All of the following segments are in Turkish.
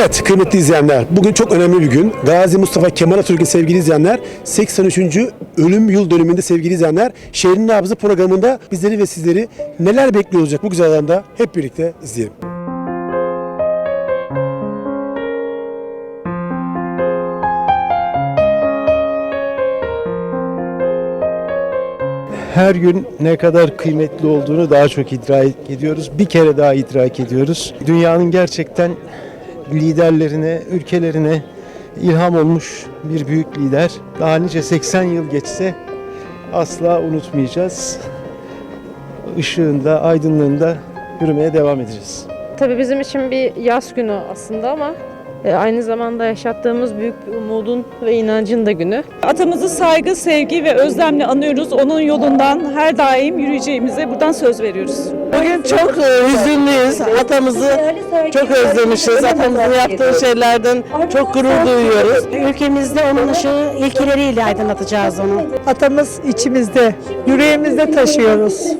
Evet kıymetli izleyenler bugün çok önemli bir gün. Gazi Mustafa Kemal Atatürk'ün sevgili izleyenler 83. ölüm yıl dönümünde sevgili izleyenler Şehrin Nabzı programında bizleri ve sizleri neler bekliyor olacak bu güzel alanda hep birlikte izleyelim. Her gün ne kadar kıymetli olduğunu daha çok idrak ediyoruz. Bir kere daha idrak ediyoruz. Dünyanın gerçekten liderlerine, ülkelerine ilham olmuş bir büyük lider. Daha nice 80 yıl geçse asla unutmayacağız. Işığında, aydınlığında yürümeye devam edeceğiz. Tabii bizim için bir yaz günü aslında ama aynı zamanda yaşattığımız büyük bir umudun ve inancın da günü. Atamızı saygı, sevgi ve özlemle anıyoruz. Onun yolundan her daim yürüyeceğimize buradan söz veriyoruz. Bugün çok e, hüzünlüyüz. Atamızı çok özlemişiz. Atamızın yaptığı şeylerden çok gurur duyuyoruz. Ülkemizde onun ışığı ilkeleriyle aydınlatacağız onu. Atamız içimizde, yüreğimizde taşıyoruz.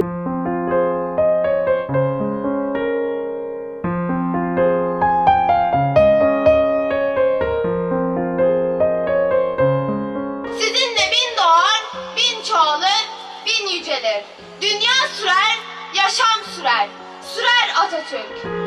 Bin yücelir. Dünya sürer, yaşam sürer. Sürer Atatürk.